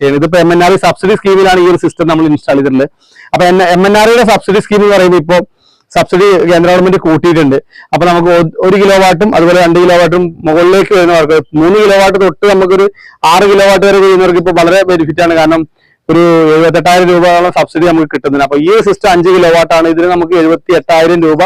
ഇതിപ്പോ M N R subsidy സ്കീമിലാണ് ഈ ഒരു സിസ്റ്റം നമ്മൾ ഇൻസ്റ്റാൾ ചെയ്തിട്ടുള്ളത് അപ്പൊ എം എൻ ആറിയുടെ സബ്സിഡി സ്കീം എന്ന് പറയുമ്പോൾ ഇപ്പോൾ സബ്സിഡി കേന്ദ്ര ഗവൺമെന്റ് കൂട്ടിയിട്ടുണ്ട്. അപ്പൊ നമുക്ക് ഒരു കിലോ വാട്ടും അതുപോലെ രണ്ട് കിലോ വാട്ടും മുകളിലേക്ക് വരുന്നവർക്ക് മൂന്ന് കിലോ വാട്ട് തൊട്ട് നമുക്കൊരു ആറ് കിലോ വാട്ട് വരെ ചെയ്യുന്നവർക്ക് ഇപ്പോൾ വളരെ ബെനിഫിറ്റ് ആണ്. കാരണം ഒരു എഴുപത്തെട്ടായിരം രൂപയോളം സബ്സിഡി നമുക്ക് കിട്ടുന്നുണ്ട്. അപ്പൊ ഈ സിസ്റ്റം അഞ്ച് കിലോ വാട്ടാണ് ഇതിന് നമുക്ക് എഴുപത്തി എട്ടായിരം രൂപ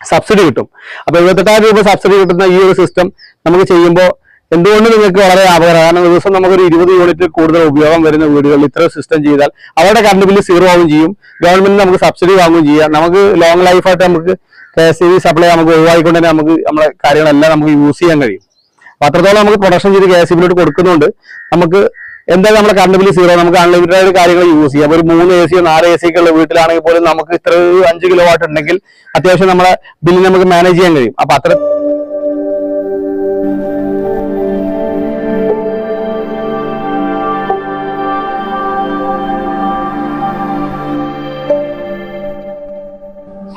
സബ്സിഡി കിട്ടും. അപ്പൊ എഴുപത്തെട്ടായിരം രൂപ സബ്സിഡി കിട്ടുന്ന ഈ ഒരു സിസ്റ്റം നമുക്ക് ചെയ്യുമ്പോൾ എന്തുകൊണ്ട് നിങ്ങൾക്ക് വളരെ ലാഭകരമാണ് കാരണം ദിവസം നമുക്കൊരു ഇരുപത് യൂണിറ്റ് കൂടുതൽ ഉപയോഗം വരുന്ന വീടുകളിൽ ഇത്ര സിസ്റ്റം ചെയ്താൽ അവരുടെ കറണ്ട് ബില്ല് സീറോ ആവുകയും ചെയ്യും. ഗവൺമെന്റ് നമുക്ക് സബ്സിഡി വാങ്ങുകയും ചെയ്യാം. നമുക്ക് ലോങ് ലൈഫായിട്ട് നമുക്ക് കെ എസ് സി സപ്ലൈ നമുക്ക് ഒഴിവാക്കിക്കൊണ്ട് തന്നെ നമുക്ക് നമ്മുടെ കാര്യങ്ങളെല്ലാം നമുക്ക് യൂസ് ചെയ്യാൻ കഴിയും. അപ്പൊ അത്രത്തോളം നമുക്ക് പ്രൊഡക്ഷൻ ചെയ്ത് കെ എസ് ബിയിലോട്ട് കൊടുക്കുന്നുണ്ട്. നമുക്ക് എന്തായാലും നമ്മുടെ കറണ്ട് ബില്ല് സീറോ നമുക്ക് അൺലിമിറ്റഡ് ആയിട്ട് കാര്യങ്ങൾ യൂസ് ചെയ്യാം. ഒരു മൂന്ന് എ സിയോ നാല് എ സിയൊക്കെ ഉള്ള വീട്ടിലാണെങ്കിൽ പോലും നമുക്ക് ഇത്ര അഞ്ച് കിലോ വാട്ട് ഉണ്ടെങ്കിൽ അത്യാവശ്യം നമ്മുടെ ബില്ല് നമുക്ക് മാനേജ് ചെയ്യാൻ കഴിയും. അപ്പൊ അത്ര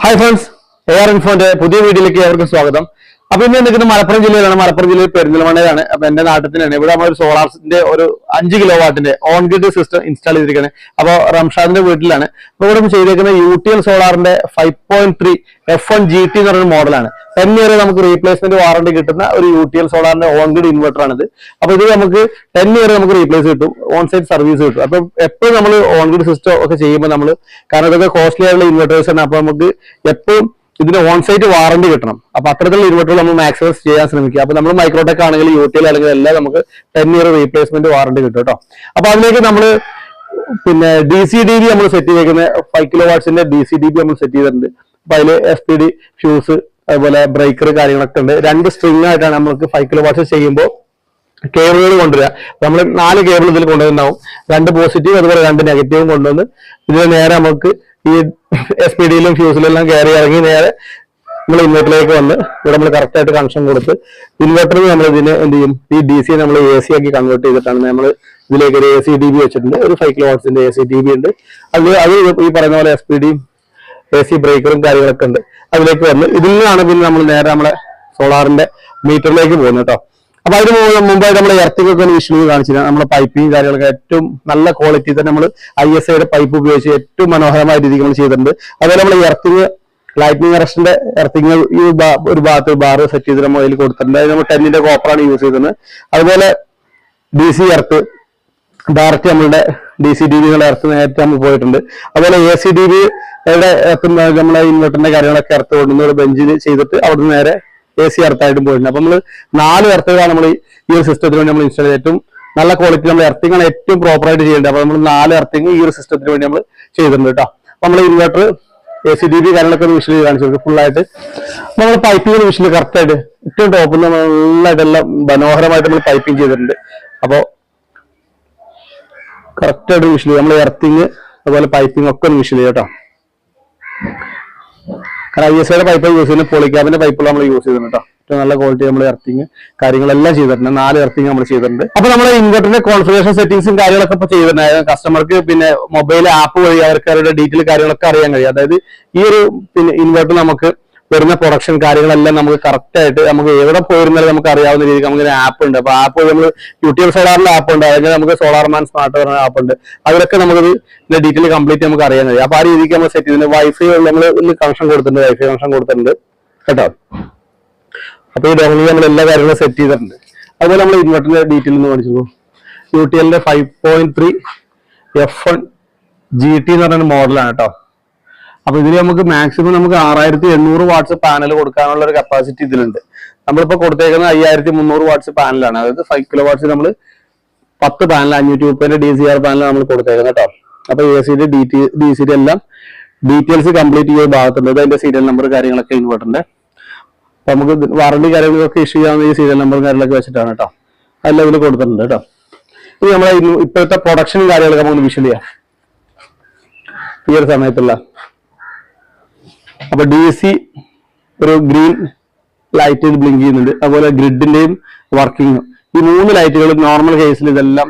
ഹായ് ഫ്രണ്ട്സ് എ ആർ ഇൻഫോന്റെ പുതിയ വീഡിയോയിലേക്ക് അവർക്ക് സ്വാഗതം. അപ്പൊ ഇന്ന് നിൽക്കുന്നത് മലപ്പുറം ജില്ലയിലാണ്. മലപ്പുറം ജില്ലയിൽ പെരിന്തൽമണ്ണയിലാണ്. അപ്പൊ എന്റെ നാട്ടിലാണ് ഇവിടെ നമ്മൾ ഒരു സോളാർസിന്റെ ഒരു അഞ്ച് കിലോ വാട്ടിന്റെ ഓൺ ഗ്രിഡ് സിസ്റ്റം ഇൻസ്റ്റാൾ ചെയ്തിരിക്കുന്നത് അപ്പൊ റംഷാദിന്റെ വീട്ടിലാണ്. അപ്പൊ ഇവിടെ ചെയ്തിരിക്കുന്ന U T L സോളാറിന്റെ five point three F one G T എന്ന് പറയുന്ന മോഡലാണ്. ടെൻ ഇയർ നമുക്ക് റീപ്ലേസ്മെന്റ് വാറണ്ടി കിട്ടുന്ന ഒരു യു ടി എൽ സോളാറിന്റെ ഓൺ ഗ്രിഡ് ഇൻവെർട്ടർ ആണിത്. അപ്പൊ ഇത് നമുക്ക് ടെൻ ഇയർ നമുക്ക് റീപ്ലേസ് കിട്ടും. ഓൺ സൈറ്റ് സർവീസ് കിട്ടും. അപ്പൊ എപ്പോഴും നമ്മൾ ഓൺ ഗ്രിഡ് സിസ്റ്റം ഒക്കെ ചെയ്യുമ്പോൾ നമ്മൾ കാരണം ഇതൊക്കെ കോസ്റ്റ്ലി ആയിട്ടുള്ള ഇൻവെർട്ടേഴ്സ് ആണ്. അപ്പൊ നമുക്ക് എപ്പോഴും ഇതിന് ഓൺ സൈറ്റ് വാറണ്ടി കിട്ടണം. അപ്പൊ അത്തരത്തിലുള്ള ഇൻവെർട്ടർ നമ്മൾ മാക്സിമം ചെയ്യാൻ ശ്രമിക്കുക. അപ്പൊ നമ്മൾ മൈക്രോടെക് ആണെങ്കിൽ യു ടി എൽ അല്ലെങ്കിൽ എല്ലാം നമുക്ക് ടെൻ ഇയർ റീപ്ലേസ്മെന്റ് വാറണ്ടി കിട്ടും കേട്ടോ. അപ്പൊ അതിലേക്ക് നമ്മൾ പിന്നെ ഡി സി ഡി ബി നമ്മൾ സെറ്റ് ചെയ്തേക്കുന്ന ഫൈവ് കിലോ വാട്ട്സിന്റെ ഡി സി ഡി ബി നമ്മൾ സെറ്റ് ചെയ്തിട്ടുണ്ട്. അപ്പൊ അതിൽ എസ് പി ഡി ഫ്യൂസ് അതുപോലെ ബ്രേക്കർ കാര്യങ്ങളൊക്കെ ഉണ്ട്. രണ്ട് സ്ട്രിങ് ആയിട്ടാണ് നമുക്ക് ഫൈവ് കിലോ വാട്ട്സ് ചെയ്യുമ്പോൾ കേബിളുകൾ കൊണ്ടുവരിക. നമ്മൾ നാല് കേബിൾ ഇതിൽ കൊണ്ടുവരുന്നുണ്ടാവും രണ്ട് പോസിറ്റീവ് അതുപോലെ രണ്ട് നെഗറ്റീവും കൊണ്ടുവന്ന് ഇതിന് നേരെ നമുക്ക് ഈ എസ് പി ഡിയിലും ഫ്യൂസിലും എല്ലാം കയറി ഇറങ്ങി നേരെ നമ്മൾ ഇൻവെർട്ടറിലേക്ക് വന്ന് ഇവിടെ നമ്മൾ കറക്റ്റ് ആയിട്ട് കണക്ഷൻ കൊടുത്ത് ഇൻവെർട്ടറിൽ നമ്മൾ ഇതിന് എന്ത് ചെയ്യും? ഈ ഡി സി നമ്മൾ എ സി ആക്കി കൺവേർട്ട് ചെയ്തിട്ടാണ് നമ്മൾ ഇതിലേക്ക് ഒരു എ സി ഡി ബി വെച്ചിട്ടുണ്ട്. ഒരു ഫൈവ് കിലോ വാട്ട്സിന്റെ എ സി ഡി ബി ഉണ്ട്. അത് അത് ഈ പറയുന്ന പോലെ എസ് പി ഡിയും എ സി ബ്രേക്കറും കാര്യങ്ങളൊക്കെ ഉണ്ട്. അതിലേക്ക് വന്ന് ഇതിൽ നിന്നാണ് പിന്നെ നമ്മൾ നേരെ നമ്മളെ സോളാറിന്റെ മീറ്ററിലേക്ക് പോകുന്നത് കേട്ടോ അപ്പൊ അതിന് മുമ്പ് മുമ്പായിട്ട് നമ്മൾ ഇറത്തിക്കൊക്കെ ഒരു വിഷ്ണു കാണിച്ചില്ല നമ്മുടെ പൈപ്പിങ് കാര്യങ്ങളൊക്കെ ഏറ്റവും നല്ല ക്വാളിറ്റി തന്നെ നമ്മൾ ഐ എസ് ഐയുടെ പൈപ്പ് ഉപയോഗിച്ച് ഏറ്റവും മനോഹരമായ രീതിയിൽ നമ്മൾ ചെയ്തിട്ടുണ്ട്. അതുപോലെ നമ്മൾ എർത്തിങ് ലൈറ്റിംഗ് അറസ്റ്റിന്റെ എർത്തിങ് ഈ ഒരു ഭാഗത്ത് ബാർ സെറ്റ് ചെയ്ത് നമ്മൾ അതിൽ കൊടുത്തിട്ടുണ്ട്. അതിന് നമ്മൾ ടെന്നിന്റെ കോപ്പറാണ് യൂസ് ചെയ്തത് അതുപോലെ ഡി സി എർത്ത് ഡയറക്റ്റ് നമ്മളുടെ ഡി സി ഡി ബികളുടെ എർത്ത് നേരത്തെ നമ്മൾ പോയിട്ടുണ്ട്. അതുപോലെ A C D B earth നമ്മളെ ഇൻവെർട്ടറിന്റെ കാര്യങ്ങളൊക്കെ എർത്ത് കൊണ്ടുവന്ന് ബെഞ്ചിൽ ചെയ്തിട്ട് അവിടുന്ന് നേരെ എ സി എർത്തായിട്ടും പോയിട്ടുണ്ട്. അപ്പൊ നമ്മൾ നാല് എർത്തുകളാണ് നമ്മൾ ഈ ഒരു സിസ്റ്റത്തിന് വേണ്ടി നമ്മൾ ഇൻസ്റ്റാൾ ചെയ്തിട്ടും നല്ല ക്വാളിറ്റി നമ്മൾ എർത്തിങ് ആണ് ഏറ്റവും പ്രോപ്പർ ആയിട്ട് ചെയ്യേണ്ടത്. അപ്പൊ നമ്മൾ നാല് എർത്തിങ് ഈ ഒരു സിസ്റ്റത്തിന് വേണ്ടി നമ്മൾ ചെയ്തിട്ടുണ്ട് കേട്ടോ അപ്പൊ നമ്മൾ inverter A C D B കാര്യങ്ങളൊക്കെ വിഷയിൽ കാണിച്ചു ആയിട്ട്. നമ്മൾ പൈപ്പിംഗ് വിഷയിൽ കറക്റ്റ് ആയിട്ട് ഏറ്റവും ടോപ്പിൽ നമ്മൾ നല്ലതെല്ലാം മനോഹരമായിട്ട് നമ്മൾ പൈപ്പിംഗ് ചെയ്തിട്ടുണ്ട്. അപ്പോൾ കറക്റ്റ് ആയിട്ട് വിഷൽ നമ്മൾ എർത്തിങ് അതുപോലെ പൈപ്പിംഗ് ഒക്കെ വിഷൽ കേട്ടോ കാരണം ഐ എസ് ഐയുടെ പൈപ്പ് യൂസ് ചെയ്യുന്നത് പോളിക്യാബിന്റെ പൈപ്പ് നമ്മൾ യൂസ് ചെയ്തിട്ടുണ്ട് കേട്ടോ ഏറ്റവും നല്ല ക്വാളിറ്റി നമ്മൾ എർത്തിങ് കാര്യങ്ങളെല്ലാം ചെയ്തിട്ടുണ്ട്. നാല് എർത്തിങ് നമ്മൾ ചെയ്തിട്ടുണ്ട്. അപ്പൊ നമ്മുടെ ഇൻവെർട്ടറിന്റെ കോൺഫിഗറേഷൻ സെറ്റിംഗ്സും കാര്യങ്ങളൊക്കെ ഇപ്പൊ ചെയ്തിട്ടുണ്ട്. കസ്റ്റമർക്ക് പിന്നെ മൊബൈൽ ആപ്പ് വഴി അവർക്ക് അവരുടെ ഡീറ്റെയിൽ കാര്യങ്ങളൊക്കെ അറിയാൻ കഴിയും. അതായത് ഈ ഒരു പിന്നെ ഇൻവെർട്ടർ നമുക്ക് വരുന്ന പ്രൊഡക്ഷൻ കാര്യങ്ങളെല്ലാം നമുക്ക് കറക്റ്റ് ആയിട്ട് നമുക്ക് എവിടെ പോയിരുന്നാലും നമുക്ക് അറിയാവുന്ന രീതിക്ക് നമുക്ക് ആപ്പ് ഉണ്ട്. അപ്പൊ ആപ്പ് നമ്മൾ യൂട്യൂബ് സോളാറിന്റെ ആപ്പ് ഉണ്ട്. അല്ലെങ്കിൽ നമുക്ക് സോളാർ മാൻ സ്മാർട്ട് പറഞ്ഞ ആപ്പ് ഉണ്ട്. അതിലൊക്കെ നമുക്ക് ഡീറ്റെയിൽ കംപ്ലീറ്റ് നമുക്ക് അറിയാൻ കഴിയും. അപ്പൊ ആ രീതിക്ക് നമ്മൾ സെറ്റ് ചെയ്തിട്ടുണ്ട്. വൈഫൈ നമ്മൾ കണക്ഷൻ കൊടുത്തിട്ടുണ്ട്. വൈഫൈ കണക്ഷൻ കൊടുത്തിട്ടുണ്ട്. കേട്ടോ? അപ്പൊ ഈ ഡോമിൽ നമ്മൾ എല്ലാ കാര്യങ്ങളും സെറ്റ് ചെയ്തിട്ടുണ്ട്. അതുപോലെ നമ്മൾ ഇൻവെർട്ടറിന്റെ ഡീറ്റെയിൽ ഒന്ന് കാണിച്ചു യു ടി എല്ലിന്റെ five point three F one G T എന്ന് പറയുന്ന മോഡലാണ് കേട്ടോ. അപ്പൊ ഇതിൽ നമുക്ക് മാക്സിമം നമുക്ക് ആറായിരത്തി എണ്ണൂറ് വാട്ട്സ് പാനൽ കൊടുക്കാനുള്ള ഒരു കപ്പാസിറ്റി ഇതിലുണ്ട്. നമ്മളിപ്പോ കൊടുത്തേക്കുന്ന അയ്യായിരത്തി മുന്നൂറ് വാട്ട്സ് പാനലാണ് അതായത് ഫൈവ് കിലോ വാട്ട്സ് നമ്മൾ പത്ത് പാനൽ അഞ്ഞൂറ്റി മുപ്പതിന്റെ ഡി സി ആർ പാനൽ നമ്മൾ കൊടുത്തേക്കുന്നത് കേട്ടോ. അപ്പൊ എ സിയുടെ ഡി ടി ഡി സിയുടെ എല്ലാം ഡീറ്റെയിൽസ് കംപ്ലീറ്റ് ചെയ്ത ഭാഗത്തുണ്ട്. അത് അതിന്റെ സീരിയൽ നമ്പർ കാര്യങ്ങളൊക്കെ ഇൻവേർട്ടുണ്ട് അപ്പൊ നമുക്ക് വാറണ്ടി കാര്യങ്ങളൊക്കെ ഇഷ്യൂ ചെയ്യാവുന്ന ഈ സീരിയൽ നമ്പർ കാര്യങ്ങളൊക്കെ വെച്ചിട്ടാണ് കേട്ടോ. അതെല്ലാം ഇതിൽ കൊടുത്തിട്ടുണ്ട് കേട്ടോ. ഇനി നമ്മളെ ഇപ്പോഴത്തെ പ്രൊഡക്ഷനും കാര്യങ്ങളൊക്കെ നമുക്ക് വിഷ്വൽ ചെയ്യാം. ഈ ഒരു സമയത്തുള്ള അപ്പൊ ഡി സി ഒരു ഗ്രീൻ ലൈറ്റ് ബ്ലിങ്ക് ചെയ്യുന്നുണ്ട്. അതുപോലെ ഗ്രിഡിന്റെയും വർക്കിംഗ് ഈ മൂന്ന് ലൈറ്റുകൾ നോർമൽ കേസിൽ ഇതെല്ലാം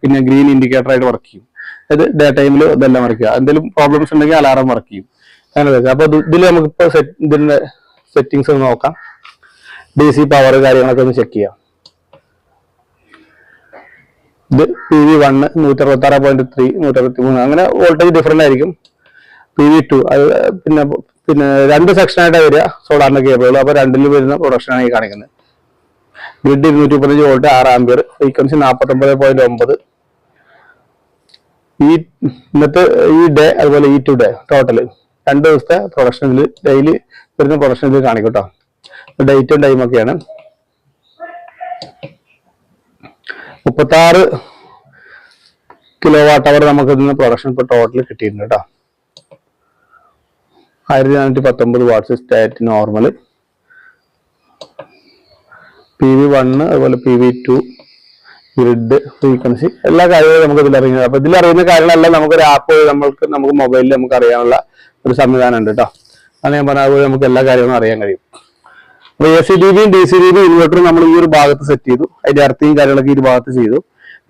പിന്നെ ഗ്രീൻ ഇൻഡിക്കേറ്റർ ആയിട്ട് വർക്ക് ചെയ്യും. അതായത് ഡേ ടൈമിൽ ഇതെല്ലാം വർക്ക് ചെയ്യുക. എന്തെങ്കിലും പ്രോബ്ലംസ് ഉണ്ടെങ്കിൽ അലാറം വർക്ക് ചെയ്യും. അങ്ങനെ വെച്ചാൽ അപ്പൊ ഇതിൽ നമുക്കിപ്പോ സെറ്റ് ഇതിന്റെ സെറ്റിങ്സ് ഒന്ന് നോക്കാം. ഡി സി പവർ കാര്യങ്ങളൊക്കെ ഒന്ന് ചെക്ക് ചെയ്യാം. ഇത് പി വി വണ്ണ് നൂറ്റി അറുപത്തി ആറ് പോയിന്റ് ത്രീ നൂറ്റി അറുപത്തി മൂന്ന് അങ്ങനെ വോൾട്ടേജ് ഡിഫറെന്റ് ആയിരിക്കും. പി വി ടു പിന്നെ പിന്നെ രണ്ട് സെക്ഷനായിട്ടാണ് വരിക സോളാറിന്റെ കേബിളുകൾ. അപ്പോൾ രണ്ടിൽ വരുന്ന പ്രൊഡക്ഷനാണ് ഈ കാണിക്കുന്നത്. ഗ്രിഡ് ഇരുന്നൂറ്റി മുപ്പത്തഞ്ച് വോൾട്ട് ആറ് ആംബിയർ ഫ്രീക്വൻസി നാൽപ്പത്തി ഒമ്പത് പോയിന്റ് ഒമ്പത്. ഈ ഇന്നത്തെ ഈ ഡേ അതുപോലെ ഈ ടു ഡേ ടോട്ടൽ രണ്ട് ദിവസത്തെ പ്രൊഡക്ഷൻ ഇതിൽ ഡെയിലി വരുന്ന പ്രൊഡക്ഷൻ ഇതിൽ കാണിക്കും കേട്ടോ ഡേറ്റും ടൈം ഒക്കെയാണ്. മുപ്പത്താറ് കിലോ വാട്ട് അവർ നമുക്ക് ഇതിന് പ്രൊഡക്ഷൻ ഇപ്പോൾ ടോട്ടൽ കിട്ടിയിട്ടുണ്ട് കേട്ടോ. ആയിരത്തി നാനൂറ്റി പത്തൊമ്പത് watts stat normal P V one അതുപോലെ P V two grid frequency എല്ലാ കാര്യങ്ങളും നമുക്ക് ഇതിൽ അറിയുന്നത്. അപ്പൊ ഇതിൽ അറിയുന്ന കാര്യങ്ങളെല്ലാം നമുക്കൊരു ആപ്പ് നമ്മൾക്ക് നമുക്ക് മൊബൈലിൽ നമുക്ക് അറിയാനുള്ള ഒരു സംവിധാനം ഉണ്ട് കേട്ടോ അത് ഞാൻ പറഞ്ഞ അതുപോലെ നമുക്ക് എല്ലാ കാര്യങ്ങളും അറിയാൻ കഴിയും. അപ്പൊ എ സി ഡി ബിയും ഡി സി ഡി ബി ഇൻവെർട്ടറും നമ്മൾ ഈ ഒരു ഭാഗത്ത് സെറ്റ് ചെയ്തു. അതിന്റെ അർത്ഥയും കാര്യങ്ങളൊക്കെ ഈ ഭാഗത്ത് ചെയ്തു.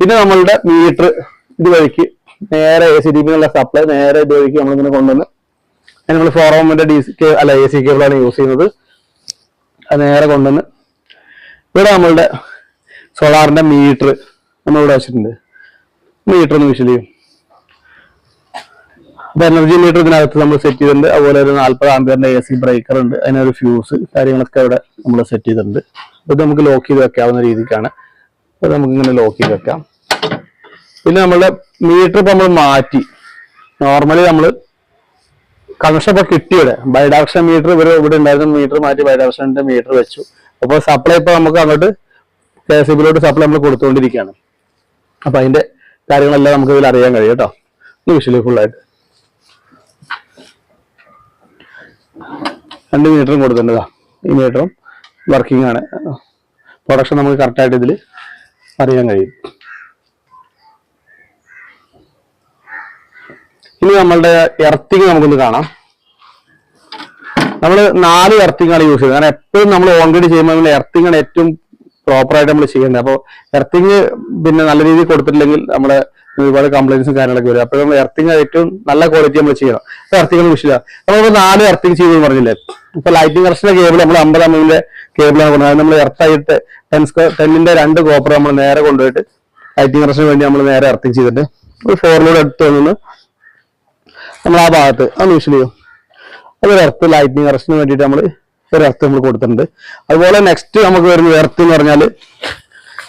പിന്നെ നമ്മളുടെ മീറ്റർ ഇതുവഴിക്ക് നേരെ എ സി ഡി ബി എന്നുള്ള സപ്ലൈ നേരെ ഇതുവഴിക്ക് നമ്മളിങ്ങനെ കൊണ്ടുവന്ന് നമ്മൾ ഫോർ ഓമിന്റെ ഡി സി അല്ല എ സി കേബിളാണ് യൂസ് ചെയ്യുന്നത്. അത് നേരെ കൊണ്ടുവന്ന് ഇവിടെ നമ്മളുടെ സോളാറിന്റെ മീറ്റർ നമ്മൾ ഇവിടെ വെച്ചിട്ടുണ്ട്. മീറ്റർ ഒന്ന് വിഷൽ ചെയ്യും അപ്പൊ എനർജി മീറ്റർ ഇതിനകത്ത് നമ്മൾ സെറ്റ് ചെയ്തിട്ടുണ്ട്. അതുപോലെ ഒരു നാല്പത് ആംബിയറിന്റെ എ സി ബ്രേക്കർ ഉണ്ട്. അതിനൊരു ഫ്യൂസ് കാര്യങ്ങളൊക്കെ ഇവിടെ നമ്മൾ സെറ്റ് ചെയ്തിട്ടുണ്ട്. ഇത് നമുക്ക് ലോക്ക് ചെയ്ത് വെക്കാവുന്ന രീതിക്കാണ്. അത് നമുക്ക് ഇങ്ങനെ ലോക്ക് ചെയ്ത് വെക്കാം. പിന്നെ നമ്മളുടെ മീറ്റർ ഇപ്പൊ നമ്മൾ മാറ്റി. നോർമലി നമ്മൾ കണക്ഷൻ ഇപ്പൊ കിട്ടിയവിടെ. ബൈഡാക്ഷൻ മീറ്റർ ഇവർ ഇവിടെ ഉണ്ടായിരുന്ന മീറ്റർ മാറ്റി ബൈഡാക്ഷന്റെ മീറ്റർ വെച്ചു. അപ്പോൾ സപ്ലൈ ഇപ്പൊ നമുക്ക് അങ്ങോട്ട് കെ എസ് ബിയിലോട്ട് സപ്ലൈ നമ്മൾ കൊടുത്തുകൊണ്ടിരിക്കുകയാണ്. അപ്പൊ അതിന്റെ കാര്യങ്ങളെല്ലാം നമുക്ക് ഇതിൽ അറിയാൻ കഴിയും കേട്ടോ. ഫുൾ ആയിട്ട്. രണ്ട് മീറ്ററും കൊടുത്തിട്ടുണ്ടതാ. ഈ മീറ്ററും വർക്കിംഗ് ആണ്. പ്രൊഡക്ഷൻ നമുക്ക് കറക്റ്റായിട്ട് ഇതിൽ അറിയാൻ കഴിയും. ഇനി നമ്മളുടെ എർത്തിങ് നമുക്കൊന്ന് കാണാം. നമ്മൾ നാല് എർത്തിങ്ങാണ് യൂസ് ചെയ്യുന്നത്. കാരണം എപ്പോഴും നമ്മൾ ഓൺഗ്രിഡ് ചെയ്യുമ്പോൾ നമ്മൾ എർത്തിങ് ആണ് ഏറ്റവും പ്രോപ്പർ ആയിട്ട് നമ്മൾ ചെയ്യേണ്ടത്. അപ്പോൾ എർത്തിങ് പിന്നെ നല്ല രീതിയിൽ കൊടുത്തിട്ടില്ലെങ്കിൽ നമ്മുടെ ഒരുപാട് കംപ്ലൈൻസും കാര്യങ്ങളൊക്കെ വരും. അപ്പോൾ നമ്മൾ എർത്തിങ് ഏറ്റവും നല്ല ക്വാളിറ്റി നമ്മൾ ചെയ്യണം. അപ്പൊ എർത്തിങ് വിഷയമില്ല നമ്മൾ നാല് എർത്തിങ് ചെയ്തെന്ന് പറഞ്ഞില്ലേ? ഇപ്പൊ ലൈറ്റിംഗ് കറക്ഷന്റെ കേബിൾ നമ്മൾ അമ്പത് അമ്മിന്റെ കേബിളാണ് കൊണ്ടുവന്നത് അത് നമ്മൾ എർത്തായിട്ട് ടെൻ സ്ക്വയർ ടെന്നിന്റെ രണ്ട് കോപ്പർ നമ്മൾ നേരെ കൊണ്ടുപോയിട്ട് ലൈറ്റിംഗ് കറക്ഷന് വേണ്ടി നമ്മൾ നേരെ എർത്തിങ് ചെയ്തിട്ട് ഒരു ഫോറിലൂടെ എടുത്തു നിന്ന് നമ്മൾ ആ ഭാഗത്ത് ഒന്ന് ചെയ്യും അതൊരു എർത്ത് ലൈറ്റിംഗ് അറസ്റ്റിന് വേണ്ടിയിട്ട് നമ്മൾ ഒരു എർത്ത് നമ്മൾ കൊടുത്തിട്ടുണ്ട്. അതുപോലെ നെക്സ്റ്റ് നമുക്ക് വരുന്ന എർത്ത് എന്ന് പറഞ്ഞാൽ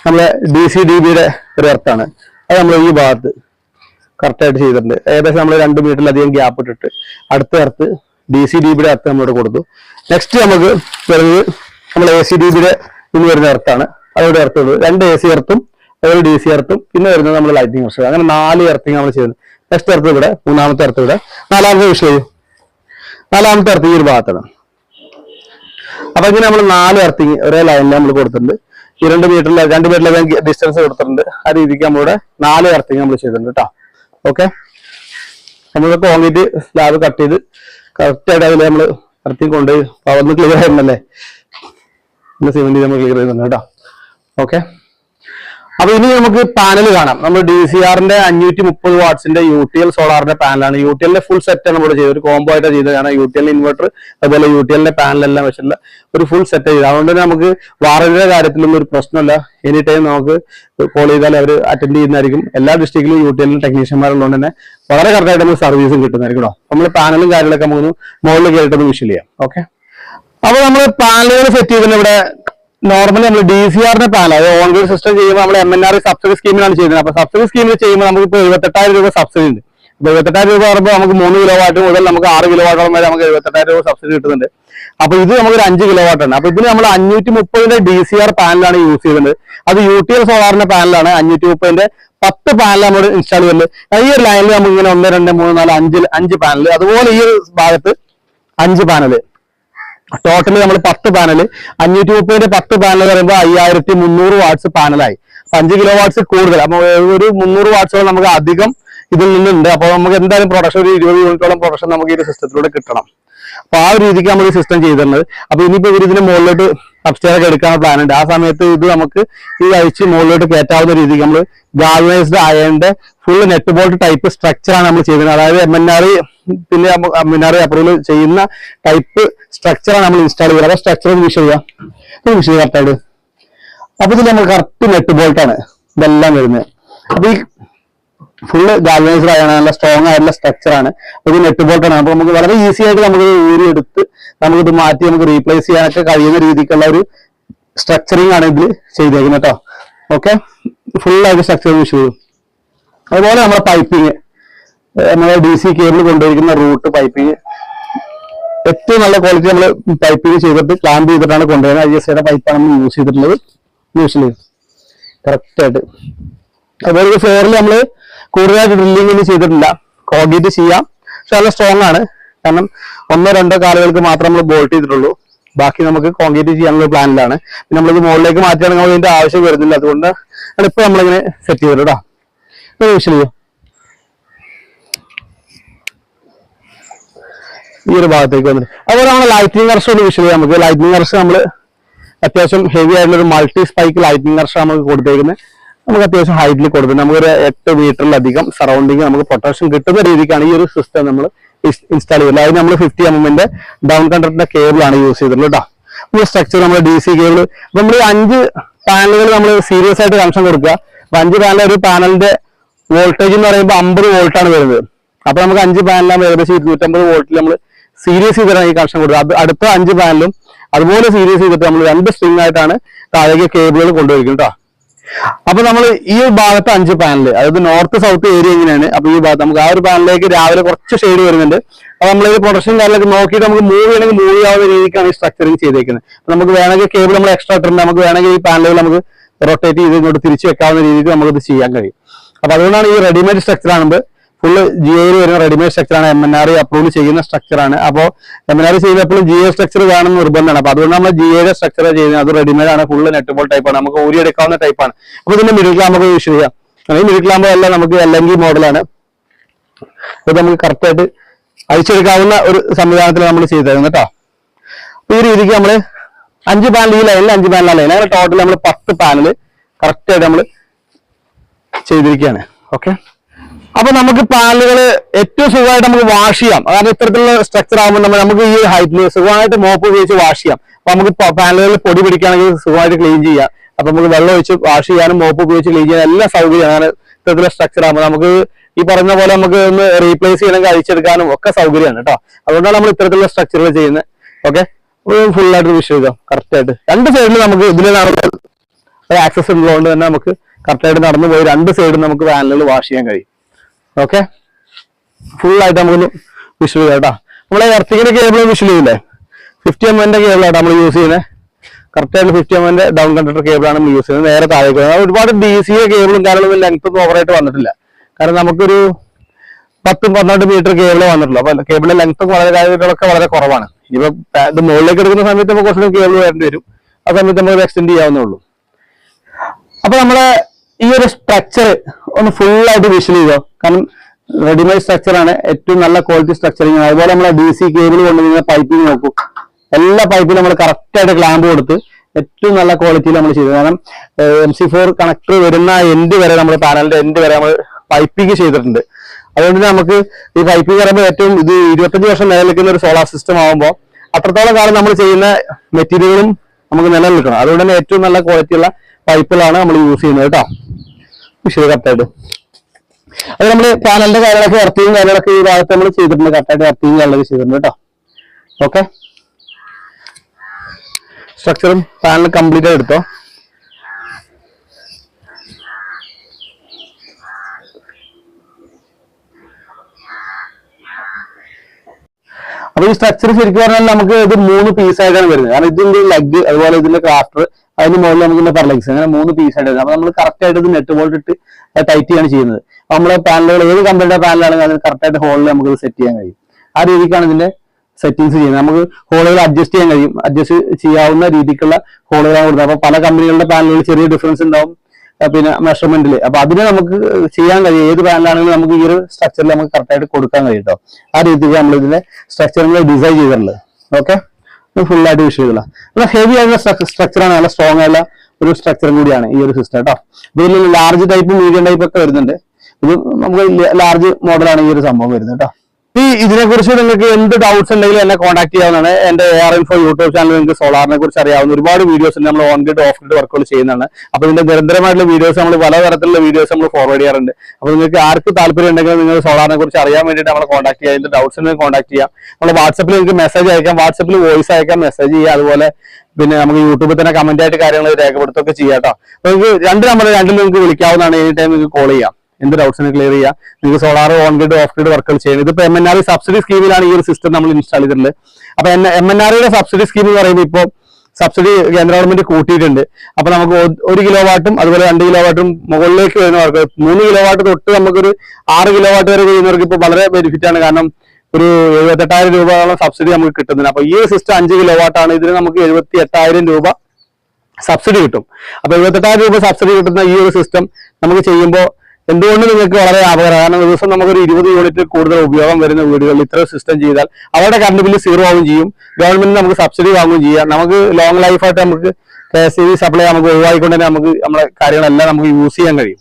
നമ്മളെ ഡി സി ഡി ബിയുടെ ഒരു എർത്താണ് അത് നമ്മൾ ഈ ഭാഗത്ത് കറക്റ്റായിട്ട് ചെയ്തിട്ടുണ്ട്. ഏകദേശം നമ്മൾ രണ്ട് മീറ്ററിലധികം ഗ്യാപ്പ് ഇട്ടിട്ട് അടുത്ത എർത്ത് ഡി സി ഡി ബിയുടെ എർത്ത് നമ്മളിവിടെ കൊടുത്തു. നെക്സ്റ്റ് നമുക്ക് വരുന്നത് നമ്മൾ എ സി ഡി ബിയുടെ ഇന്ന് വരുന്ന എർത്താണ് അതോടെ എർത്ത് രണ്ട് എ സി എർത്തും ഒരു ഡി സി എർത്തും പിന്നെ വരുന്നത് നമ്മൾ ലൈറ്റിംഗ് അങ്ങനെ നാല് എർത്തിങ് നമ്മൾ ചെയ്യുന്നത് നെക്സ്റ്റ് അർത്ഥം ഇവിടെ മൂന്നാമത്തെ അർത്ഥം ഇവിടെ. നാലാമത്തെ വിഷയം നാലാമത്തെ അർത്ഥം ഈ ഒരു ഭാഗത്താണ്. അപ്പൊ ഇങ്ങനെ നമ്മൾ നാല് അർത്ഥം ഒരേ ലൈനിൽ നമ്മൾ കൊടുത്തിട്ടുണ്ട്. ഈ രണ്ട് മീറ്ററിൽ രണ്ട് മീറ്ററിലെ ഡിസ്റ്റൻസ് കൊടുത്തിട്ടുണ്ട്. ആ രീതിക്ക് നമ്മളിവിടെ നാല് അർത്ഥം നമ്മൾ ചെയ്തിട്ടുണ്ട് കേട്ടോ ഓക്കെ നമ്മൾ കോൺക്രീറ്റ് സ്ലാബ് കട്ട് ചെയ്ത് കറക്റ്റ് ആയിട്ട് അതിൽ നമ്മൾ എർത്തിങ് കൊണ്ടുപോയി പവർന്ന് ക്ലിയർ ആയിരുന്നല്ലേ? സിമെന്റ് നമ്മൾ ക്ലിയർ ചെയ്യുന്നുണ്ട് കേട്ടോ ഓക്കെ അപ്പൊ ഇനി നമുക്ക് പാനൽ കാണാം. നമ്മൾ ഡി സി ആറിന്റെ അഞ്ഞൂറ്റി മുപ്പത് വാട്ട്സിന്റെ യു ടി എൽ സോളാറിന്റെ പാനലാണ് യു ടി എല്ലിന്റെ ഫുൾ സെറ്റ് നമ്മൾ ചെയ്തത്. ഒരു കോംബോ ആയിട്ട് ചെയ്തത്. കാരണം യു ടി എൽ ഇൻവെർട്ടർ അതുപോലെ യു ടി എല്ലിന്റെ പാനലെല്ലാം വെച്ചുള്ള ഒരു ഫുൾ സെറ്റ് ചെയ്തത് അതുകൊണ്ട് തന്നെ നമുക്ക് വാറന്റിയുടെ കാര്യത്തിലൊന്നും ഒരു പ്രശ്നമില്ല. എനി ടൈം നമുക്ക് കോൾ ചെയ്താൽ അവർ അറ്റൻഡ് ചെയ്യുന്നതായിരിക്കും. എല്ലാ ഡിസ്ട്രിക്റ്റിലും യു ടി എല്ലിന്റെ ടെക്നീഷ്യന്മാരുള്ളതുകൊണ്ട് തന്നെ വളരെ കറക്റ്റായിട്ട് നമുക്ക് സർവീസും കിട്ടുന്നതായിരിക്കും കേട്ടോ. നമ്മൾ പാനലും കാര്യങ്ങളൊക്കെ നമുക്ക് മുകളിൽ കയറിയിട്ട് വിഷൽ ചെയ്യാം. ഓക്കെ അപ്പൊ നമ്മൾ പാനലുകൾ സെറ്റ് ചെയ്തിട്ട് ഇവിടെ നോർമലി നമ്മൾ ഡി സി ആറിന്റെ പ്ലാൻ അതായത് ഓൺ ഗ്രിഡ് സിസ്റ്റം ചെയ്യുമ്പോൾ നമ്മൾ എം എൻ ആർ സബ്സിഡി സ്കീമിലാണ് ചെയ്യുന്നത് അപ്പൊ സബ്സിഡി സ്കീമിൽ ചെയ്യുമ്പോൾ നമുക്ക് ഇപ്പോൾ എഴുപത്തെട്ടായിരം രൂപ സബ്സിഡി ഉണ്ട്. എഴുപത്തെട്ടായിരം രൂപ പറയുമ്പോൾ നമുക്ക് മൂന്ന് കിലോ വാട്ട് മുതൽ നമുക്ക് ആറ് കിലോ വാട്ടോളം വരെ നമുക്ക് എഴുപത്തെട്ടായിരം രൂപ സബ്സിഡി കിട്ടുന്നുണ്ട്. അപ്പൊ ഇത് നമുക്ക് ഒരു അഞ്ച് കിലോ വാട്ട് ആണ്. അപ്പൊ ഇതിന് നമ്മൾ അഞ്ഞൂറ്റി മുപ്പതിന്റെ ഡി സി ആർ പാനലാണ് യൂസ് ചെയ്യുന്നത്. അത് യു ടി എൽ സോളാറിന്റെ പാനലാണ് അഞ്ഞൂറ്റി മുപ്പതിന്റെ പത്ത് പാനൽ നമ്മൾ ഇൻസ്റ്റാൾ ചെയ്യുന്നത്. ഈ ഒരു ലൈനിൽ നമുക്ക് ഇങ്ങനെ ഒന്ന് രണ്ട് മൂന്ന് നാല് അഞ്ച് അഞ്ച് പാനൽ അതുപോലെ ഈ ഭാഗത്ത് അഞ്ച് പാനൽ ടോട്ടൽ നമ്മൾ പത്ത് പാനൽ അഞ്ഞൂറ്റി മുപ്പതിന്റെ പത്ത് പാനൽ പറയുമ്പോൾ അയ്യായിരത്തി മുന്നൂറ് വാട്ട്സ് പാനലായി അഞ്ച് കിലോ വാട്ട്സ് കൂടുതൽ. അപ്പൊ ഒരു മുന്നൂറ് വാട്ട്സോളം നമുക്ക് അധികം ഇതിൽ നിന്നുണ്ട്. അപ്പോൾ നമുക്ക് എന്തായാലും പ്രൊഡക്ഷൻ ഒരു ഇരുപത് യൂണിറ്റോളം പ്രൊഡക്ഷൻ നമുക്ക് ഈ സിസ്റ്റത്തിലൂടെ കിട്ടണം. അപ്പൊ ആ ഒരു രീതിക്ക് നമ്മൾ സിസ്റ്റം ചെയ്തിരുന്നത്. അപ്പൊ ഇനിയിപ്പോ ഇവർ ഇതിന് മുകളിലോട്ട് അപ്സ്റ്റേറൊക്കെ എടുക്കാൻ പ്ലാൻ ഉണ്ട്. ആ സമയത്ത് ഇത് നമുക്ക് ഈ അഴിച്ച് മുകളിലോട്ട് കയറ്റാവുന്ന രീതിക്ക് നമ്മൾ ഗാൽവനൈസ്ഡ് ആയതിന്റെ ഫുൾ നെറ്റ് ബോൾട്ട് ടൈപ്പ് സ്ട്രക്ചറാണ് നമ്മൾ ചെയ്യുന്നത് അതായത് എം എൻ ആർ പിന്നെ എം എൻ ആർ അപ്രൂവൽ ചെയ്യുന്ന ടൈപ്പ് സ്ട്രക്ചറാണ് നമ്മൾ ഇൻസ്റ്റാൾ ചെയ്യുന്നത് അപ്പൊ സ്ട്രക്ചർ വിഷയം ചെയ്യാം. വിഷയം കറക്റ്റായിട്ട് അപ്പൊ ഇതിൽ നമ്മൾ കറക്റ്റ് നെറ്റ് ബോൾട്ടാണ് ഇതെല്ലാം വരുന്നത്. അപ്പൊ ഈ ഫുള്ള് ഗാൽവനൈസ്ഡ് ആയാണ് നല്ല സ്ട്രോങ് ആയിട്ടുള്ള സ്ട്രക്ചർ ആണ്. ഒരു നെറ്റ് ബോൾട്ടാണ് അപ്പൊ നമുക്ക് വളരെ ഈസി ആയിട്ട് നമുക്ക് ഊരി എടുത്ത് നമുക്ക് ഇത് മാറ്റി നമുക്ക് റീപ്ലേസ് ചെയ്യാനൊക്കെ കഴിയുന്ന രീതിക്കുള്ള ഒരു സ്ട്രക്ചറിങ് ആണ് ഇതിൽ ചെയ്തേക്കുന്നത് കേട്ടോ ഓക്കെ ഫുൾ ആയിട്ട് സ്ട്രക്ചർ യൂസ് ചെയ്തു. അതുപോലെ നമ്മുടെ പൈപ്പിങ് നമ്മുടെ ഡി സി കേബിൾ കൊണ്ടുപോയിരിക്കുന്ന റൂട്ട് പൈപ്പിങ് ഏറ്റവും നല്ല ക്വാളിറ്റി നമ്മൾ പൈപ്പിങ് ചെയ്തിട്ട് ക്ലാമ്പ് ചെയ്തിട്ടാണ് കൊണ്ടുവരുന്നത്. ഐ എസ് ഐയുടെ പൈപ്പാണ് നമ്മൾ യൂസ് ചെയ്തിട്ടുള്ളത്. യൂസ് ചെയ്തത് കറക്റ്റ് ആയിട്ട്. അതുപോലെ ഫ്ലോറിൽ നമ്മൾ കൂടുതലായിട്ട് ഡ്രില്ലിംഗ് ഒന്നും ചെയ്തിട്ടില്ല. കോൺക്രീറ്റ് ചെയ്യാം. പക്ഷെ നല്ല സ്ട്രോങ് ആണ്. കാരണം ഒന്നോ രണ്ടോ കാലുകൾക്ക് മാത്രം നമ്മൾ ബോൾട്ട് ചെയ്തിട്ടുള്ളൂ. ബാക്കി നമുക്ക് കോൺക്രീറ്റ് ചെയ്യാനുള്ള പ്ലാനിലാണ് പിന്നെ നമ്മളിത് മുകളിലേക്ക് മാറ്റുകയാണെങ്കിൽ നമുക്ക് ഇതിന്റെ ആവശ്യം വരുന്നില്ല. അതുകൊണ്ട് ഇപ്പൊ നമ്മളിങ്ങനെ സെറ്റ് ചെയ്തു കേട്ടോ വിഷയം ഈ ഒരു ഭാഗത്തേക്ക് വന്നിട്ട്. അതുപോലെ നമ്മൾ ലൈറ്റിംഗ് കർഷ ഒന്ന് വിഷയം നമുക്ക്. ലൈറ്റിംഗ് കർഷ നമ്മൾ അത്യാവശ്യം ഹെവി ആയിട്ടുള്ള ഒരു മൾട്ടി സ്പൈക്ക് ലൈറ്റിംഗ് കർഷ നമുക്ക് കൊടുത്തേക്കുന്നത് നമുക്ക് അത്യാവശ്യം ഹൈറ്റിൽ കൊടുക്കുന്നത് നമുക്കൊരു എട്ട് മീറ്ററിലധികം സറൗണ്ടിങ് നമുക്ക് പൊട്ടാഷ്യം കിട്ടുന്ന രീതിക്കാണ് ഈ ഒരു സിസ്റ്റം നമ്മൾ ഇൻസ്റ്റാൾ ചെയ്യുന്നത് അതിന് നമ്മൾ ഫിഫ്റ്റി എം എമ്മിന്റെ ഡൗൺ കണ്ടക്ടറിന്റെ ആണ് യൂസ് ചെയ്തിട്ടുള്ളത് കേട്ടോ ഈ സ്ട്രക്ചർ നമ്മൾ ഡി സി കേബിൾ നമ്മൾ അഞ്ച് പാനലുകൾ നമ്മൾ സീരിയസ് ആയിട്ട് കണക്ഷൻ കൊടുക്കുക. അപ്പൊ അഞ്ച് പാനൽ ഒരു പാനലിന്റെ വോൾട്ടേജ് എന്ന് പറയുമ്പോൾ അമ്പത് വോൾട്ട് ആണ് വരുന്നത്. അപ്പൊ നമുക്ക് അഞ്ച് പാനലാകുമ്പോൾ ഏകദേശം ഇരുന്നൂറ്റമ്പത് വോൾട്ടിൽ നമ്മൾ സീരിയസ് ചെയ്തിട്ടാണ് ഈ കണക്ഷൻ കൊടുക്കുക. അടുത്ത അഞ്ച് പാനലും അതുപോലെ സീരിയസ് ചെയ്തിട്ട് നമ്മൾ രണ്ട് സ്ട്രിങ് ആയിട്ടാണ് താഴേക്ക് കേബിളുകൾ കൊണ്ടുവരിക്കുന്നത് കേട്ടോ അപ്പൊ നമ്മൾ ഈ ഭാഗത്ത് അഞ്ച് പാനൽ അതായത് നോർത്ത് സൗത്ത് ഏരിയ എങ്ങനെയാണ് അപ്പൊ ഈ ഭാഗത്ത് നമുക്ക് ആ ഒരു പാനലിലേക്ക് രാവിലെ കുറച്ച് ഷെയ്ഡ് വരുന്നുണ്ട്. അപ്പൊ നമ്മൾ ഈ പ്രൊഡക്ഷൻ കാര്യങ്ങളൊക്കെ നോക്കിയിട്ട് നമുക്ക് മൂവ് ചെയ്യണമെങ്കിൽ മൂവ് ചെയ്യാവുന്ന രീതിക്കാണ് ഈ സ്ട്രക്ചറിങ് ചെയ്തേക്കുന്നത്. നമുക്ക് വേണമെങ്കിൽ കേബിൾ നമ്മൾ എക്സ്ട്രാ ഇട്ടുണ്ട് നമുക്ക് വേണമെങ്കിൽ ഈ പാനലുകൾ നമുക്ക് റൊട്ടേറ്റ് ചെയ്ത് ഇങ്ങോട്ട് തിരിച്ചു വെക്കാവുന്ന രീതിക്ക് നമുക്ക് ഇത് ചെയ്യാൻ കഴിയും. അപ്പൊ അതുകൊണ്ടാണ് ഈ റെഡിമെയ്ഡ് സ്ട്രക്ചർ ആകുമ്പോൾ ഫുള്ള് ജി ഐയിൽ വരുന്ന റെഡിമെയ്ഡ് സ്ട്രക്ചറാണ് എം എൻ ആർ അപ്രൂവ് ചെയ്യുന്ന സ്ട്രക്ചറാണ് അപ്പോൾ എം എൻ ആർ ചെയ്യുന്നപ്പോഴും ജി ഐ സ്ട്രക്ചർ കാണുന്ന നിർബന്ധമാണ്. അപ്പൊ അതുകൊണ്ട് നമ്മൾ ജി എയുടെ സ്ട്രക്ചർ ചെയ്യുന്നത്. അത് റെഡിമെയ്ഡ് ആണ്. ഫുള്ള് നെറ്റ് ബോൾ ടൈപ്പാണ് നമുക്ക് ഊരി എടുക്കാവുന്ന ടൈപ്പാണ് അപ്പോൾ ഇതിന്റെ മിഡിൽ നമുക്ക് യൂസ് ചെയ്യാം. അല്ലെങ്കിൽ മിഡിൽ ക്ലാമ്പ് എല്ലാം നമുക്ക് എൽ എൻ ജി മോഡലാണ് ഇത് നമുക്ക് കറക്റ്റ് ആയിട്ട് അഴിച്ചെടുക്കാവുന്ന ഒരു സംവിധാനത്തിൽ നമ്മൾ ചെയ്തിരുന്നു കേട്ടോ. ഈ രീതിക്ക് നമ്മൾ അഞ്ച് പാനൽ ഈ ലൈനിൽ അഞ്ച് പാനലാണ് ലൈൻ അങ്ങനെ ടോട്ടൽ നമ്മൾ പത്ത് പാനൽ കറക്റ്റ് ആയിട്ട് നമ്മൾ ചെയ്തിരിക്കുകയാണ്. ഓക്കെ അപ്പൊ നമുക്ക് പാനലുകൾ ഏറ്റവും സുഖമായിട്ട് നമുക്ക് വാഷ് ചെയ്യാം. കാരണം ഇത്തരത്തിലുള്ള സ്ട്രക്ചർ ആകുമ്പോൾ നമ്മൾ നമുക്ക് ഈ ഹൈറ്റിൽ സുഖമായിട്ട് മോപ്പ് ഉപയോഗിച്ച് വാഷ് ചെയ്യാം. അപ്പൊ നമുക്ക് പാനലുകളിൽ പൊടി പിടിക്കുകയാണെങ്കിൽ സുഖമായിട്ട് ക്ലീൻ ചെയ്യാം. അപ്പൊ നമുക്ക് വെള്ളം ഒഴിച്ച് വാഷ് ചെയ്യാനും മോപ്പ് ഉപയോഗിച്ച് ക്ലീൻ ചെയ്യാനും എല്ലാ സൗകര്യമാണ് അങ്ങനെ ഇത്തരത്തിലുള്ള സ്ട്രക്ചർ ആകുമ്പോൾ നമുക്ക് ഈ പറഞ്ഞ പോലെ നമുക്ക് ഒന്ന് റീപ്ലേസ് ചെയ്യണമെങ്കിൽ അഴിച്ചെടുക്കാനും ഒക്കെ സൗകര്യമാണ് കേട്ടോ. അതുകൊണ്ടാണ് നമ്മൾ ഇത്തരത്തിലുള്ള സ്ട്രക്ചറുകൾ ചെയ്യുന്നത്. ഓക്കെ ഫുൾ ആയിട്ട് വിഷ് ചെയ്തോ? കറക്റ്റ് ആയിട്ട്. രണ്ട് സൈഡിൽ നമുക്ക് ഇതിലാണ് നടന്ന് ആക്സസ് ഉള്ളതുകൊണ്ട് തന്നെ നമുക്ക് കറക്റ്റ് ആയിട്ട് നടന്നു പോയി രണ്ട് സൈഡും നമുക്ക് വാനലുകൾ വാഷ് ചെയ്യാൻ കഴിയും. ഓക്കെ ആയിട്ട് നമുക്ക് വിഷ്വൽ ചെയ്യാം കേട്ടോ നമ്മളെ എർത്തിക്കിന്റെ കേബിൾ വിഷ്വൽ ചെയ്യില്ലേ ഫിഫ്റ്റി എം എന്റെ കേബിളാണ് നമ്മൾ യൂസ് ചെയ്യുന്നത് കറക്റ്റ് ആയിട്ട് ഫിഫ്റ്റി എം എന്റെ ഡൗൺ കണ്ടക്ടർ കേബിളാണ് നമ്മൾ യൂസ് ചെയ്യുന്നത്. നേരെ താഴേക്ക്. ഒരുപാട് ഡി സി കേബിളും കാര്യങ്ങളും ലെങ്ത് ഒന്നും ഓവറായിട്ട് വന്നിട്ടില്ല. കാരണം നമുക്കൊരു പത്തും പന്ത്രണ്ട് മീറ്റർ കേബിൾ വന്നിട്ടുള്ളൂ. അപ്പൊ കേബിളിന്റെ ലെങ്ത്തും വളരെ കാര്യങ്ങളൊക്കെ വളരെ കുറവാണ്. ഇനിയിപ്പോ പാ- ഇത് മുകളിലേക്ക് എടുക്കുന്ന സമയത്ത് നമുക്ക് കുറച്ചുകൂടി കേബിൾ വരേണ്ടി വരും. ആ സമയത്ത് നമുക്ക് എക്സ്റ്റെൻഡ് ചെയ്യാവുന്നേ ഉള്ളൂ. അപ്പൊ നമ്മളെ ഈ ഒരു സ്ട്രക്ചർ ഒന്ന് ഫുൾ ആയിട്ട് വിഷ്വൽ ചെയ്തോ? കാരണം റെഡിമെയ്ഡ് സ്ട്രക്ചർ ആണ് ഏറ്റവും നല്ല ക്വാളിറ്റി സ്ട്രക്ചറിങ് അതുപോലെ നമ്മളെ ഡി സി കേബിൾ കൊണ്ടുവരുന്ന പൈപ്പിംഗ് നോക്കും. എല്ലാ പൈപ്പിലും നമ്മൾ കറക്റ്റായിട്ട് ക്ലാമ്പ് കൊടുത്ത് ഏറ്റവും നല്ല ക്വാളിറ്റിയിൽ നമ്മൾ ചെയ്തു. കാരണം എം സി ഫോർ കണക്ടർ വരുന്ന എൻഡ് വരെ നമ്മൾ പാനലിന്റെ എൻഡ് വരെ നമ്മൾ പൈപ്പിംഗ് ചെയ്തിട്ടുണ്ട്. അതുകൊണ്ട് നമുക്ക് ഈ പൈപ്പിംഗ് പറയുമ്പോൾ ഏറ്റവും ഇത് ഇരുപത്തഞ്ച് വർഷം നിലനിൽക്കുന്ന ഒരു സോളാർ സിസ്റ്റം ആകുമ്പോൾ അത്രത്തോളം കാലം നമ്മൾ ചെയ്യുന്ന മെറ്റീരിയലും നമുക്ക് നിലനിൽക്കണം. അതുകൊണ്ട് തന്നെ ഏറ്റവും നല്ല ക്വാളിറ്റിയുള്ള പൈപ്പുകളാണ് നമ്മൾ യൂസ് ചെയ്യുന്നത് കേട്ടോ. ശരി കറക്റ്റായിട്ട് അത് നമ്മൾ പാനലിന്റെ കാര്യങ്ങളൊക്കെ എർത്തിയും കാര്യങ്ങളൊക്കെ ഈ ഭാഗത്ത് നമ്മൾ ചെയ്തിട്ടുണ്ട്. കറക്റ്റായിട്ട് എർത്തിയും കാര്യങ്ങളൊക്കെ ചെയ്തിട്ടുണ്ട് കേട്ടോ. ഓക്കെ സ്ട്രക്ചറും പാനൽ കംപ്ലീറ്റ് എടുത്തോ? അപ്പൊ ഈ സ്ട്രക്ചർ ശരിക്കും പറഞ്ഞാൽ നമുക്ക് ഇത് മൂന്ന് പീസ് ആയിട്ടാണ് വരുന്നത്. കാരണം ഇതിന്റെ ലെഗ് അതുപോലെ ഇതിന്റെ ക്രാഫ്റ്റർ അതിന് മുകളിൽ നമുക്ക് ഇതിന്റെ പെർലെക്സ് അങ്ങനെ മൂന്ന് പീസ് ആയിട്ട് വരുന്നത് അപ്പൊ നമ്മൾ കറക്റ്റ് ആയിട്ട് ഇത് നെറ്റ് ബോൾട്ട് ഇട്ട് ടൈറ്റ് ചെയ്യാണ് ചെയ്യുന്നത്. നമ്മളെ പാനലുകൾ ഏത് കമ്പനിയുടെ പാനലാണെങ്കിൽ അതിന് കറക്റ്റ് ആയിട്ട് ഹോളിൽ നമുക്ക് സെറ്റ് ചെയ്യാൻ കഴിയും. ആ രീതിക്കാണ് ഇതിന്റെ സെറ്റിങ്സ് ചെയ്യുന്നത്. നമുക്ക് ഹോളുകൾ അഡ്ജസ്റ്റ് ചെയ്യാൻ കഴിയും. അഡ്ജസ്റ്റ് ചെയ്യാവുന്ന രീതിക്കുള്ള ഹോളുകളാണ് കൊടുക്കുന്നത്. അപ്പൊ പല കമ്പനികളുടെ പാനലുകൾ ചെറിയ ഡിഫറൻസ് ഉണ്ടാവും പിന്നെ മെഷർമെന്റിൽ അപ്പൊ അതിന് നമുക്ക് ചെയ്യാൻ കഴിയും. ഏത് പാനലാണെങ്കിലും നമുക്ക് ഈ ഒരു സ്ട്രക്ചറിൽ നമുക്ക് കറക്റ്റ് ആയിട്ട് കൊടുക്കാൻ കഴിയും കേട്ടോ ആ രീതിക്ക് നമ്മൾ ഇതിന്റെ സ്ട്രക്ചറിനെ ഡിസൈൻ ചെയ്തിട്ടുള്ളത്. ഓക്കെ ഫുൾ ആയിട്ട് വിഷ് ചെയ്തില്ല നല്ല ഹെവി ആയിട്ടുള്ള സ്ട്രക്ചറാണ് നല്ല സ്ട്രോങ് ആയിട്ടുള്ള ഒരു സ്ട്രക്ചറും കൂടിയാണ് ഈ ഒരു സിസ്റ്റം കേട്ടോ ഇതിൽ ലാർജ് ടൈപ്പ് മീഡിയം ടൈപ്പ് ഒക്കെ വരുന്നുണ്ട്. ഇത് നമുക്ക് ലാർജ് മോഡലാണ് ഈ ഒരു സംഭവം വരുന്നത് കേട്ടോ ഈ ഇതിനെക്കുറിച്ച് നിങ്ങൾക്ക് എന്ത് ഡൗട്ട്സ് ഉണ്ടെങ്കിലും എന്നെ കോൺടാക്ട് ചെയ്യാവുന്നതാണ്. എന്റെ A R info YouTube channel നിങ്ങൾക്ക് സോളാറിനെ കുറിച്ച് അറിയാവുന്ന ഒരുപാട് വീഡിയോസ് നമ്മൾ ഓൺ ഗ്രിഡ് ഓഫ് ഗ്രിഡ് വർക്കുകൾ ചെയ്യുന്നതാണ്. അപ്പൊ ഇതിന്റെ നിരന്തരമായിട്ടുള്ള വീഡിയോസ് നമ്മൾ പലതരത്തിലുള്ള വീഡിയോസ് നമ്മൾ ഫോർവേഡ് ചെയ്യാറുണ്ട്. അപ്പൊ നിങ്ങൾക്ക് ആർക്ക് താല്പര്യം ഉണ്ടെങ്കിൽ നിങ്ങൾ സോളാറിനെ കുറിച്ച് അറിയാൻ വേണ്ടിയിട്ട് നമ്മളെ കോൺടാക്ട് ചെയ്യാം. ഇതിന്റെ ഡൗട്ട്സ് ഉണ്ടെങ്കിൽ കോൺടാക്ട് ചെയ്യാം. നമ്മൾ വാട്സപ്പിൽ നിങ്ങൾക്ക് മെസ്സേജ് അയക്കാം. വാട്സപ്പിൽ വോയിസ് അയക്കാം മെസ്സേജ് ചെയ്യുക അതുപോലെ പിന്നെ നമുക്ക് യൂട്യൂബിൽ തന്നെ കമന്റ് ആയിട്ട് കാര്യങ്ങൾ രേഖപ്പെടുത്തൊക്കെ ചെയ്യാം കേട്ടോ. നിങ്ങൾക്ക് രണ്ട് നമ്പർ രണ്ടിൽ നിങ്ങൾക്ക് വിളിക്കാവുന്നതാണ്. എനി ടൈം നിങ്ങൾക്ക് കോൾ ചെയ്യാം. എന്ത് ഡൗട്ട്സിന് ക്ലിയർ ചെയ്യാം? നിങ്ങൾക്ക് solar on grid off grid വർക്കുകൾ ചെയ്യുന്നത് ഇതിപ്പോ എം എൻ ആർ സബ്സിഡി സ്കീമിലാണ് ഈ ഒരു സിസ്റ്റം നമ്മൾ ഇൻസ്റ്റാൾ ചെയ്തിട്ടുള്ളത്. അപ്പൊ എം എൻ ആറിയുടെ സബ്സിഡി സ്കീം എന്ന് പറയുമ്പോൾ ഇപ്പോൾ സബ്സിഡി കേന്ദ്ര ഗവൺമെന്റ് കൂട്ടിയിട്ടുണ്ട്. അപ്പൊ നമുക്ക് ഒരു കിലോ വാട്ടും അതുപോലെ രണ്ട് കിലോ വാട്ടും മുകളിലേക്ക് വരുന്നവർക്ക് മൂന്ന് കിലോ വാട്ട് തൊട്ട് നമുക്കൊരു ആറ് കിലോ വാട്ട് വരെ ചെയ്യുന്നവർക്ക് ഇപ്പോൾ വളരെ ബെനിഫിറ്റ് ആണ്. കാരണം ഒരു എഴുപത്തെട്ടായിരം രൂപയോളം സബ്സിഡി നമുക്ക് കിട്ടുന്നുണ്ട്. അപ്പൊ ഈ സിസ്റ്റം അഞ്ച് കിലോ വാട്ടാണ് ഇതിന് നമുക്ക് എഴുപത്തി എട്ടായിരം രൂപ സബ്സിഡി കിട്ടും. അപ്പൊ എഴുപത്തെട്ടായിരം രൂപ സബ്സിഡി കിട്ടുന്ന ഈ ഒരു സിസ്റ്റം നമുക്ക് ചെയ്യുമ്പോൾ എന്തുകൊണ്ട് നിങ്ങൾക്ക് വളരെ ലാഭകരമാണ് കാരണം ദിവസം നമുക്കൊരു ഇരുപത് യൂണിറ്റ് കൂടുതൽ ഉപയോഗം വരുന്ന വീടുകളിൽ ഇത്ര സിസ്റ്റം ചെയ്താൽ അവരുടെ കറണ്ട് ബില്ല് സീറോ ആവുകയും ചെയ്യും. ഗവൺമെന്റ് നമുക്ക് സബ്സിഡി വാങ്ങുകയും ചെയ്യാം. നമുക്ക് ലോങ് ലൈഫായിട്ട് നമുക്ക് കെ എസ് സി സപ്ലൈ നമുക്ക് ഒഴിവാക്കിക്കൊണ്ട് തന്നെ നമുക്ക് നമ്മുടെ കാര്യങ്ങളെല്ലാം നമുക്ക് യൂസ് ചെയ്യാൻ കഴിയും.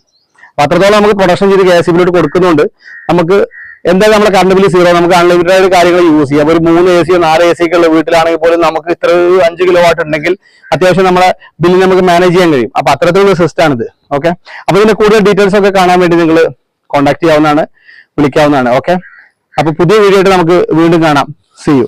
അത്രത്തോളം നമുക്ക് പ്രൊഡക്ഷൻ ചെയ്ത് കെ എസ് ബിയിലോട്ട് കൊടുക്കുന്നുണ്ട്. നമുക്ക് എന്തായാലും നമ്മുടെ കറണ്ട് ബില്ല് സീറോ നമുക്ക് അൺലിമിറ്റഡ് കാര്യങ്ങൾ യൂസ് ചെയ്യാം. ഒരു മൂന്ന് എ സിയോ നാല് എ സിയൊക്കെ ഉള്ള വീട്ടിലാണെങ്കിൽ പോലും നമുക്ക് ഇത്ര അഞ്ച് കിലോ വാട്ട് ഉണ്ടെങ്കിൽ അത്യാവശ്യം നമ്മുടെ ബില്ല് നമുക്ക് മാനേജ് ചെയ്യാൻ കഴിയും. അപ്പൊ അത്തരത്തിലുള്ള സിസ്റ്റം ആണിത്. ഓക്കെ അപ്പൊ ഇതിന്റെ കൂടുതൽ ഡീറ്റെയിൽസ് ഒക്കെ കാണാൻ വേണ്ടി നിങ്ങൾ കോൺടാക്ട് ചെയ്യാവുന്നതാണ് വിളിക്കാവുന്നതാണ്. ഓക്കെ അപ്പൊ പുതിയ വീഡിയോ ആയിട്ട് നമുക്ക് വീണ്ടും കാണാം. C U